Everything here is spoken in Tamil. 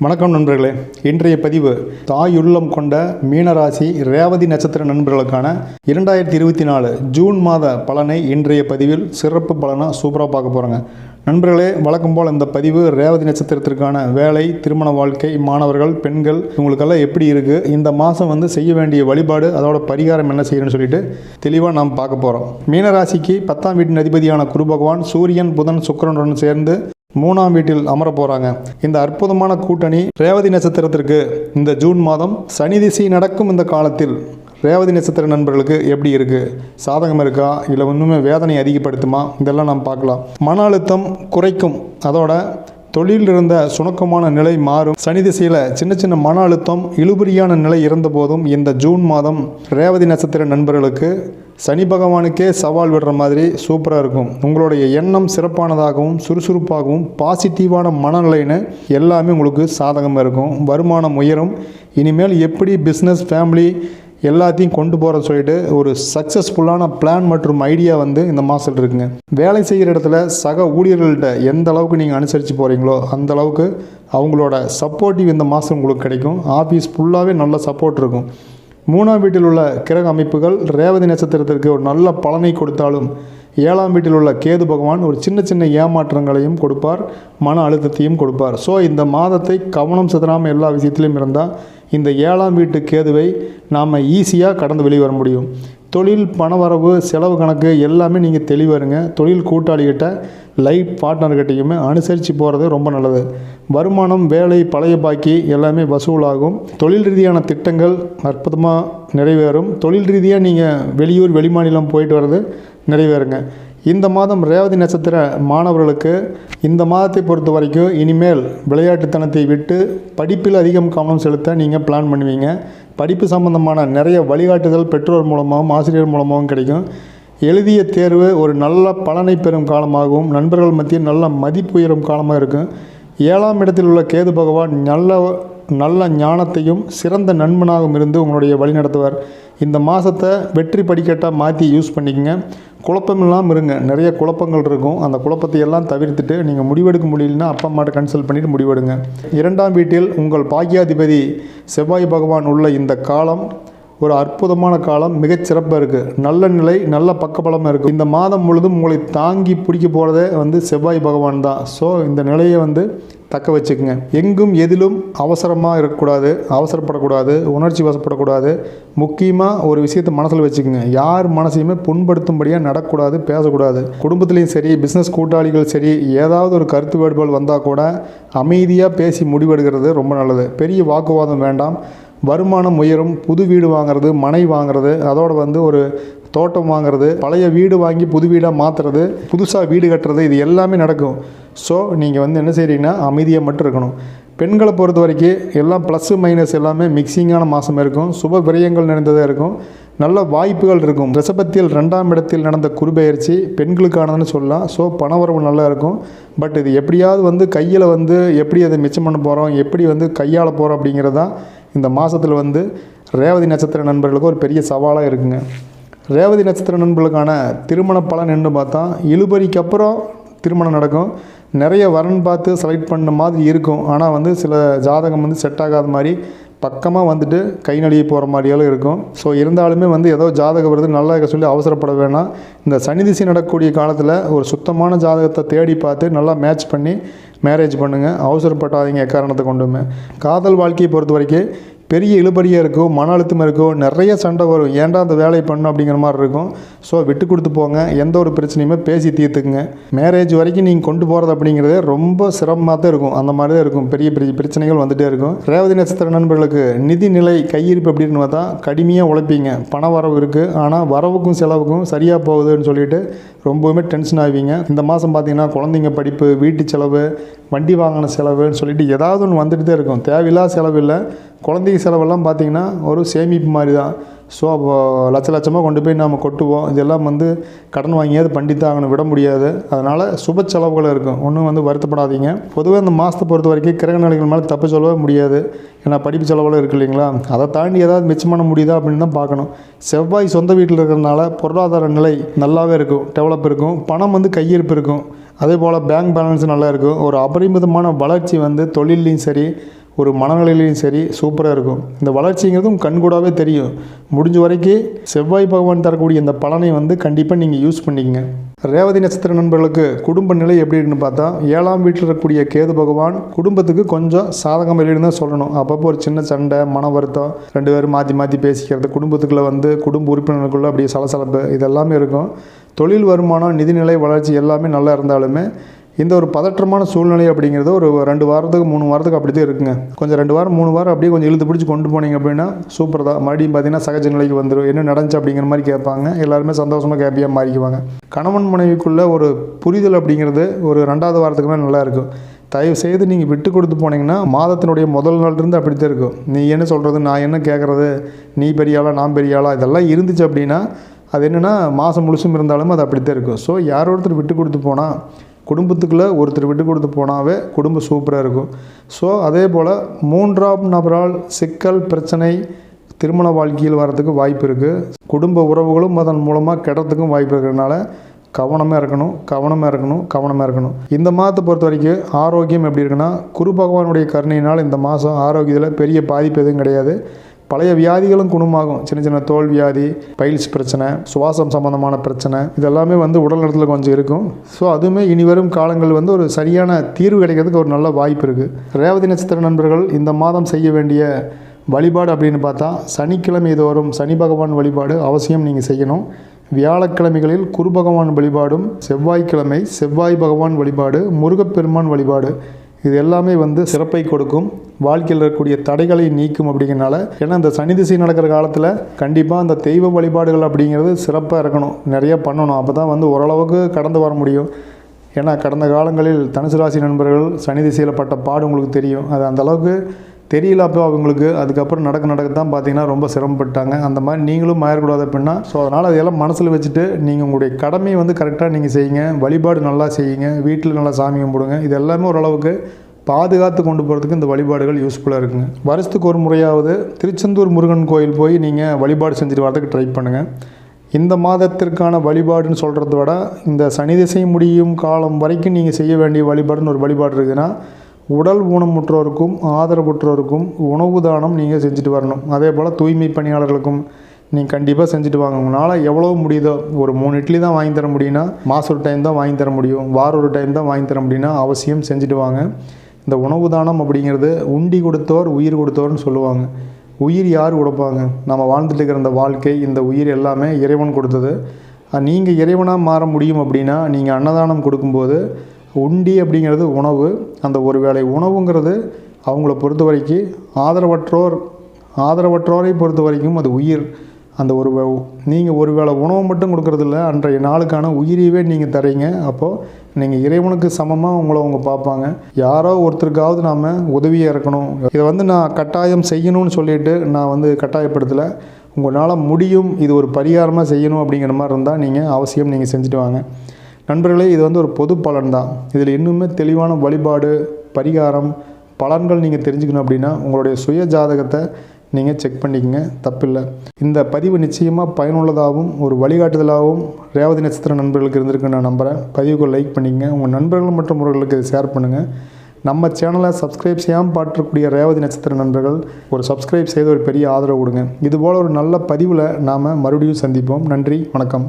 வணக்கம் நண்பர்களே. இன்றைய பதிவு தாயுள்ளம் கொண்ட மீனராசி ரேவதி நட்சத்திர நண்பர்களுக்கான இரண்டாயிரத்தி இருபத்தி நாலு ஜூன் மாத பலனை இன்றைய பதிவில் சிறப்பு பலனாக சூப்பராக பார்க்க போகிறோங்க நண்பர்களே வழக்கம் போல் இந்த பதிவு ரேவதி நட்சத்திரத்திற்கான வேலை திருமண வாழ்க்கை மாணவர்கள் பெண்கள் இவங்களுக்கெல்லாம் எப்படி இருக்குது இந்த மாதம் வந்து செய்ய வேண்டிய வழிபாடு அதோட பரிகாரம் என்ன செய்யணும்னு சொல்லிட்டு தெளிவாக நாம் பார்க்க போகிறோம் மீனராசிக்கு பத்தாம் வீட்டின் அதிபதியான குரு பகவான் சூரியன் புதன் சுக்கிரனுடன் சேர்ந்து மூணாம் வீட்டில் அமர போகிறாங்க இந்த அற்புதமான கூட்டணி ரேவதி நட்சத்திரத்திற்கு இந்த ஜூன் மாதம் சனி திசை நடக்கும் இந்த காலத்தில் ரேவதி நட்சத்திர நண்பர்களுக்கு எப்படி இருக்குது சாதகம் இருக்கா? இல்லை இன்னுமே வேதனை அதிகப்படுத்துமா? இதெல்லாம் நாம் பார்க்கலாம். மன அழுத்தம் குறைக்கும். அதோட தொழிலில் இருந்த சுணக்கமான நிலை மாறும். சனி திசையில் சின்ன சின்ன மன அழுத்தம் இழுபறியான நிலை இருந்தபோதும் இந்த ஜூன் மாதம் ரேவதி நட்சத்திர நண்பர்களுக்கு சனி பகவானுக்கே சவால் விடுற மாதிரி சூப்பராக இருக்கும். உங்களுடைய எண்ணம் சிறப்பானதாகவும் சுறுசுறுப்பாகவும் பாசிட்டிவான மனநிலைன்னு எல்லாமே உங்களுக்கு சாதகமாக இருக்கும். வருமானம் உயரும். இனிமேல் எப்படி பிஸ்னஸ் ஃபேமிலி எல்லாத்தையும் கொண்டு போகிற சொல்லிட்டு ஒரு சக்ஸஸ்ஃபுல்லான பிளான் மற்றும் ஐடியா வந்து இந்த மாதத்தில் இருக்குங்க. வேலை செய்கிற இடத்துல சக ஊழியர்கள்ட்ட எந்த அளவுக்கு நீங்கள் அனுசரித்து போகிறீங்களோ அந்த அளவுக்கு அவங்களோட சப்போர்ட்டிவ் இந்த மாதம் உங்களுக்கு கிடைக்கும். ஆஃபீஸ் ஃபுல்லாகவே நல்ல சப்போர்ட் இருக்கும். மூணாம் வீட்டில் உள்ள கிரக அமைப்புகள் ரேவதி நட்சத்திரத்திற்கு ஒரு நல்ல பலனை கொடுத்தாலும் ஏழாம் வீட்டில் உள்ள கேது பகவான் ஒரு சின்ன சின்ன ஏமாற்றங்களையும் கொடுப்பார் மன அழுத்தத்தையும் கொடுப்பார். ஸோ இந்த மாதத்தை கவனம் சிதறாமல் எல்லா விஷயத்திலும் இருந்தால் இந்த ஏழாம் வீட்டு கேதுவை நாம் ஈஸியாக கடந்து வெளியே வர முடியும். தொழில் பணவரவு செலவு கணக்கு எல்லாமே நீங்கள் தெளிவாருங்க. தொழில் கூட்டாளிகிட்ட லைஃப் பார்ட்னர்கிட்டையுமே அனுசரித்து போகிறது ரொம்ப நல்லது. வருமானம் வேலை பழைய பாக்கி எல்லாமே வசூலாகும். தொழில் ரீதியான திட்டங்கள் அற்புதமாக நிறைவேறும். தொழில் ரீதியாக நீங்கள் வெளியூர் வெளிமாநிலம் போயிட்டு வர்றது நிறைவேறுங்க. இந்த மாதம் ரேவதி நட்சத்திர மாணவர்களுக்கு இந்த மாதத்தை பொறுத்த வரைக்கும் இனிமேல் விளையாட்டுத்தனத்தை விட்டு படிப்பில் அதிகம் கவனம் செலுத்த நீங்கள் பிளான் பண்ணுவீங்க. படிப்பு சம்பந்தமான நிறைய வழிகாட்டுதல் பெற்றோர் மூலமாகவும் ஆசிரியர் மூலமாகவும் கிடைக்கும். எழுதிய தேர்வு ஒரு நல்ல பலனை பெறும் காலமாகவும் நண்பர்கள் மத்தியில் நல்ல மதிப்பு உயரும் காலமாக இருக்கும். ஏழாம் இடத்தில் உள்ள கேது பகவான் நல்ல நல்ல ஞானத்தையும் சிறந்த நண்பனாகவும் இருந்து உங்களுடைய வழி நடத்துவார். இந்த மாதத்தை வெற்றி படிக்கட்டாக மாற்றி யூஸ் பண்ணிக்கங்க. குழப்பம் இல்லாமல் இருங்க. நிறைய குழப்பங்கள் இருக்கும். அந்த குழப்பத்தை எல்லாம் தவிர்த்துட்டு நீங்கள் முடிவெடுக்க முடியலன்னா அப்பா அம்மாட்ட கன்சல்ட் பண்ணிவிட்டு முடிவெடுங்க. இரண்டாம் வீட்டில் உங்கள் பாக்கியாதிபதி செவ்வாய் பகவான் உள்ள இந்த காலம் ஒரு அற்புதமான காலம் மிகச் சிறப்பாக இருக்குது நல்ல நிலை நல்ல பக்கபலமாக இருக்குது இந்த மாதம் முழுதும் உங்களை தாங்கி பிடிக்க போகிறதே வந்து செவ்வாய் பகவான் தான். ஸோ இந்த நிலையை வந்து தக்க வச்சுக்கோங்க. எங்கும் எதிலும் அவசரமாக இருக்கக்கூடாது அவசரப்படக்கூடாது உணர்ச்சி வசப்படக்கூடாது. முக்கியமாக ஒரு விஷயத்தை மனசில் வச்சுக்கோங்க. யார் மனசையுமே புண்படுத்தும்படியாக நடக்கக்கூடாது பேசக்கூடாது. குடும்பத்துலேயும் சரி பிஸ்னஸ் கூட்டாளிகள் சரி ஏதாவது ஒரு கருத்து வேறுபாடு வந்தால் கூட அமைதியாக பேசி முடிவெடுக்கிறது ரொம்ப நல்லது. பெரிய வாக்குவாதம் வேண்டாம். வருமானம் உயரும் புது வீடு வாங்குறது மனை வாங்குறது அதோட வந்து ஒரு தோட்டம் வாங்குறது பழைய வீடு வாங்கி புது வீடாக மாற்றுறது புதுசாக வீடு கட்டுறது இது எல்லாமே நடக்கும். ஸோ நீங்கள் வந்து என்ன செய்கிறீங்கன்னா அமைதியாக மட்டும் இருக்கணும். பெண்களை பொறுத்த வரைக்கும் எல்லாம் ப்ளஸ்ஸு மைனஸ் எல்லாமே மிக்சிங்கான மாதம் இருக்கும். சுப விரயங்கள் நிறைந்ததாக இருக்கும். நல்ல வாய்ப்புகள் இருக்கும். ரிஷபத்தில் ரெண்டாம் இடத்தில் நடந்த குருபெயர்ச்சி பெண்களுக்கானதுன்னு சொல்லலாம். ஸோ பணவரவு நல்லா இருக்கும். பட் இது எப்படியாவது வந்து கையில் வந்து எப்படி அதை மிச்சம் பண்ண போகிறோம் எப்படி வந்து கையாள போகிறோம் அப்படிங்கிறதான் இந்த மாதத்தில் வந்து ரேவதி நட்சத்திர நண்பர்களுக்கு ஒரு பெரிய சவாலாக இருக்குங்க. ரேவதி நட்சத்திர நண்பர்களுக்கான திருமண பலன் என்று பார்த்தா இழுபறிக்கு அப்புறம் திருமணம் நடக்கும். நிறைய வரன் பார்த்து செலக்ட் பண்ண மாதிரி இருக்கும். ஆனால் வந்து சில ஜாதகம் வந்து செட் ஆகாத மாதிரி பக்கமாக வந்துட்டு கை நழுவி போகிற மாதிரியெல்லாம் இருக்கும். ஸோ இருந்தாலுமே வந்து ஏதோ ஜாதகம் வருது நல்லா இருக்க சொல்லி அவசரப்பட வேணாம். இந்த சனி திசை நடக்கக்கூடிய காலத்தில் ஒரு சுத்தமான ஜாதகத்தை தேடி பார்த்து நல்லா மேட்ச் பண்ணி மேரேஜ் பண்ணுங்கள் அவசரப்பட்டாதீங்க எக்காரணத்தை கொண்டுமே. காதல் வாழ்க்கையை பொறுத்த வரைக்கும் பெரிய இழுபறியாக இருக்கும் மன அழுத்தம் இருக்கும் நிறைய சண்டை வரும். ஏன்டா அந்த வேலையை பண்ணும் அப்படிங்கிற மாதிரி இருக்கும். ஸோ விட்டு கொடுத்து போங்க. எந்த ஒரு பிரச்சனையுமே பேசி தீர்த்துக்குங்க. மேரேஜ் வரைக்கும் நீங்கள் கொண்டு போகிறது அப்படிங்கிறதே ரொம்ப சிரமமாக தான் இருக்கும். அந்த மாதிரி தான் இருக்கும். பெரிய பெரிய பிரச்சனைகள் வந்துகிட்டே இருக்கும். ரேவதி நட்சத்திர நண்பர்களுக்கு நிதி நிலை கையிருப்பு அப்படின்னு பார்த்தா கடுமையாக உழைப்பீங்க. பண வரவு இருக்குது ஆனால் வரவுக்கும் செலவுக்கும் சரியாக போகுதுன்னு சொல்லிட்டு ரொம்பவுமே டென்ஷன் ஆவீங்க. இந்த மாதம் பார்த்தீங்கன்னா குழந்தைங்க படிப்பு வீட்டு செலவு வண்டி வாங்கின செலவுன்னு சொல்லிட்டு ஏதாவது ஒன்று வந்துட்டு தான் இருக்கும். தேவையில்லாத செலவு இல்லை. குழந்தைக்கு செலவெல்லாம் பார்த்திங்கன்னா ஒரு சேமிப்பு மாதிரி தான். ஸோ அப்போ லட்ச லட்சமாக கொண்டு போய் நாம் கொட்டுவோம். இதெல்லாம் வந்து கடன் வாங்கியாவது பண்டித்தாகணும் விட முடியாது. அதனால் சுப செலவுகள் இருக்கும். ஒன்றும் வந்து வருத்தப்படாதீங்க. பொதுவாக இந்த மாதத்தை பொறுத்த வரைக்கும் கிரக நிலைகள் மேலே தப்பு சொல்லவே முடியாது. ஏன்னா படிப்பு செலவுகளும் இருக்குது இல்லைங்களா? அதை தாண்டி ஏதாவது மிச்சம் பண்ண முடியுதா அப்படின்னு தான் பார்க்கணும். செவ்வாய் சொந்த வீட்டில் இருக்கிறதுனால பொருளாதார நிலை நல்லாவே இருக்கும். டெவலப் இருக்கும். பணம் வந்து கையிருப்பு இருக்கும். அதே போல் பேங்க் பேலன்ஸ் நல்லா இருக்கும். ஒரு அபரிமிதமான வளர்ச்சி வந்து தொழிலையும் சரி ஒரு மனநிலையிலையும் சரி சூப்பராக இருக்கும். இந்த வளர்ச்சிங்கிறதும் கண்கூடாகவே தெரியும். முடிஞ்ச வரைக்கும் செவ்வாய் பகவான் தரக்கூடிய இந்த பலனை வந்து கண்டிப்பாக நீங்கள் யூஸ் பண்ணிக்கங்க. ரேவதி நட்சத்திர நண்பர்களுக்கு குடும்ப நிலை எப்படி இருக்குன்னு பார்த்தா ஏழாம் வீட்டில் இருக்கக்கூடிய கேது பகவான் குடும்பத்துக்கு கொஞ்சம் சாதகம் இல்லைன்னு தான் சொல்லணும். அப்பப்போ ஒரு சின்ன சண்டை மன வருத்தம் ரெண்டு பேரும் மாற்றி மாற்றி பேசிக்கிறது குடும்பத்துக்குள்ளே வந்து குடும்ப உறுப்பினர்களுக்குள்ளே அப்படியே சலசலப்பு இதெல்லாமே இருக்கும். தொழில் வருமானம் நிதிநிலை வளர்ச்சி எல்லாமே நல்லா இருந்தாலுமே இந்த ஒரு பதற்றமான சூழ்நிலை அப்படிங்கிறது ஒரு ரெண்டு வாரத்துக்கு மூணு வாரத்துக்கு அப்படி தான் இருக்குங்க. கொஞ்சம் ரெண்டு வாரம் மூணு வாரம் அப்படியே கொஞ்சம் இழுத்து பிடிச்சி கொண்டு போனீங்க அப்படின்னா சூப்பர் தான். மறுபடியும் பார்த்தீங்கன்னா சகஜ நிலைக்கு வந்துடும் என்ன நடந்துச்சு அப்படிங்கிற மாதிரி கேட்பாங்க. எல்லாருமே சந்தோஷமாக ஹாப்பியாக மாறிக்குவாங்க. கணவன் மனைவிக்குள்ள ஒரு புரிதல் அப்படிங்கிறது ஒரு ரெண்டாவது வாரத்துக்கு மேலே நல்லா இருக்கும். தயவு செய்து நீங்கள் விட்டு கொடுத்து போனீங்கன்னா மாதத்தினுடைய முதல் நாள்லேருந்து அப்படி தான் இருக்கும். நீ என்ன சொல்கிறது நான் என்ன கேட்குறது நீ பெரியாளா நான் பெரியாளா இதெல்லாம் இருந்துச்சு அப்படின்னா அது என்னென்னா மாதம் முழுசும் இருந்தாலும் அது அப்படி தான் இருக்கும். ஸோ யார் ஒருத்தர் விட்டு கொடுத்து போனால் குடும்பத்துக்குள்ளே ஒருத்தர் விட்டு கொடுத்து போனாவே குடும்பம் சூப்பராக இருக்கும். ஸோ அதே போல் மூன்றாம் நபரால் சிக்கல் பிரச்சனை திருமண வாழ்க்கையில் வரதுக்கு வாய்ப்பு இருக்குது குடும்ப உறவுகளும் அதன் மூலமாக கெடத்துக்கும் வாய்ப்பு இருக்கிறதுனால கவனமாக இருக்கணும் கவனமாக இருக்கணும் கவனமாக இருக்கணும். இந்த மாதத்தை பொறுத்த வரைக்கும் ஆரோக்கியம் எப்படி இருக்குன்னா குரு பகவானுடைய கருணையினால் இந்த மாதம் ஆரோக்கியத்தில் பெரிய பாதிப்பு எதுவும் கிடையாது. பழைய வியாதிகளும் குணமாகும். சின்ன சின்ன தோல் வியாதி பைல்ஸ் பிரச்சனை சுவாசம் சம்பந்தமான பிரச்சனை இதெல்லாமே வந்து உடல் நலத்தில் கொஞ்சம் இருக்கும். ஸோ அதுவுமே இனி வரும் காலங்கள் வந்து ஒரு சரியான தீர்வு கிடைக்கிறதுக்கு ஒரு நல்ல வாய்ப்பு இருக்குது ரேவதி நட்சத்திர நண்பர்கள் இந்த மாதம் செய்ய வேண்டிய வழிபாடு அப்படின்னு பார்த்தா சனிக்கிழமை தோறும் சனி பகவான் வழிபாடு அவசியம் நீங்கள் செய்யணும். வியாழக்கிழமைகளில் குரு பகவான் வழிபாடும் செவ்வாய்க்கிழமை செவ்வாய் பகவான் வழிபாடு முருகப்பெருமான் வழிபாடு. இது எல்லாமே வந்து சிறப்பை கொடுக்கும். வாழ்க்கையில் இருக்கக்கூடிய தடைகளை நீக்கும் அப்படிங்கிறனால ஏன்னா இந்த சனி திசை நடக்கிற காலத்தில் கண்டிப்பாக அந்த தெய்வ வழிபாடுகள் அப்படிங்கிறது சிறப்பாக இருக்கணும். நிறைய பண்ணணும். அப்போ தான் வந்து ஓரளவுக்கு கடந்து வர முடியும். ஏன்னா கடந்த காலங்களில் தனுசு ராசி நண்பர்கள் சனி திசையில் பட்ட பாடு உங்களுக்கு தெரியும். அது அந்தளவுக்கு தெரியல அப்போ அவங்களுக்கு. அதுக்கப்புறம் நடக்க நடக்க தான் பார்த்தீங்கன்னா ரொம்ப சிரமப்பட்டாங்க. அந்த மாதிரி நீங்களும் மாறக்கூடாது அப்படின்னா ஸோ அதனால் அதையெல்லாம் மனசில் வச்சுட்டு நீங்கள் உங்களுடைய கடமையை வந்து கரெக்டாக நீங்கள் செய்யுங்க. வழிபாடு நல்லா செய்யுங்க. வீட்டில் நல்லா சாமி கும்பிடுங்க. இது எல்லாமே ஓரளவுக்கு பாதுகாத்து கொண்டு போகிறதுக்கு இந்த வழிபாடுகள் யூஸ்ஃபுல்லாக இருக்குங்க. வருஷத்துக்கு ஒரு முறையாவது திருச்செந்தூர் முருகன் கோயில் போய் நீங்கள் வழிபாடு செஞ்சுட்டு வரதுக்கு ட்ரை பண்ணுங்கள் இந்த மாதத்திற்கான வழிபாடுன்னு சொல்கிறத விட இந்த சனி திசை முடியும் காலம் வரைக்கும் நீங்கள் செய்ய வேண்டிய வழிபாடுன்னு ஒரு வழிபாடு இருக்குதுன்னா உடல் ஊனமுற்றோருக்கும் ஆதரவுற்றோருக்கும் உணவு தானம் நீங்கள் செஞ்சுட்டு வரணும். அதே போல் தூய்மை பணியாளர்களுக்கும் நீங்கள் கண்டிப்பாக செஞ்சுட்டு வாங்க. உங்களால் எவ்வளோ முடியுதோ ஒரு மூணு இட்லி தான் வாங்கி தர முடியும்னா மாதம் ஒரு டைம் தான் வாங்கி தர முடியும். வாரம் ஒரு டைம் தான் வாங்கி தர முடியும்னா அவசியம் செஞ்சுட்டு வாங்க. இந்த உணவு தானம் அப்படிங்கிறது உண்டி கொடுத்தோர் உயிர் கொடுத்தோர்னு சொல்லுவாங்க. உயிர் யார் கொடுப்பாங்க? நம்ம வாழ்ந்துட்டு இருக்கிற இந்த வாழ்க்கை இந்த உயிர் எல்லாமே இறைவன் கொடுத்தது. நீங்கள் இறைவனாக மாற முடியும் அப்படின்னா நீங்கள் அன்னதானம் கொடுக்கும்போது உண்டி அப்படிங்கிறது உணவு. அந்த ஒரு வேளை உணவுங்கிறது அவங்கள பொறுத்த வரைக்கும் ஆதரவற்றோர் ஆதரவற்றோரை பொறுத்த வரைக்கும் அது உயிர். அந்த ஒரு நீங்கள் ஒரு வேளை உணவு மட்டும் கொடுக்குறதில்ல அன்றைய நாளுக்கான உயிரியவே நீங்கள் தரீங்க அப்போது நீங்கள் இறைவனுக்கு சமமாக உங்களை அவங்க பார்ப்பாங்க. யாரோ ஒருத்தருக்காவது நாம் உதவியாக இருக்கணும். இதை வந்து நான் கட்டாயம் செய்யணும்னு சொல்லிட்டு நான் வந்து கட்டாயப்படுத்தலை. உங்களால் முடியும் இது ஒரு பரிகாரமாக செய்யணும் அப்படிங்கிற மாதிரி இருந்தால் நீங்கள் அவசியம் நீங்கள் செஞ்சுட்டு வாங்க. நண்பர்களே இது வந்து ஒரு பொது பலன் தான் இதில் இன்னுமே தெளிவான வழிபாடு பரிகாரம் பலன்கள் நீங்கள் தெரிஞ்சுக்கணும் அப்படின்னா உங்களுடைய சுய ஜாதகத்தை நீங்கள் செக் பண்ணிக்கங்க. தப்பில்லை. இந்த பதிவு நிச்சயமாக பயனுள்ளதாகவும் ஒரு வழிகாட்டுதலாகவும் ரேவதி நட்சத்திர நண்பர்களுக்கு இருந்திருக்குன்னு நான் நம்புகிறேன் பதிவுக்கு லைக் பண்ணிக்கங்க. உங்கள் நண்பர்கள் மற்றும் உறவுகளுக்கு இதை ஷேர் பண்ணுங்கள் நம்ம சேனலை சப்ஸ்கிரைப் செய்யாமல் பாட்டக்கூடிய ரேவதி நட்சத்திர நண்பர்கள் ஒரு சப்ஸ்கிரைப் செய்து ஒரு பெரிய ஆதரவு கொடுங்க. இதுபோல் ஒரு நல்ல பதிவில் நாம் மறுபடியும் சந்திப்போம். நன்றி வணக்கம்.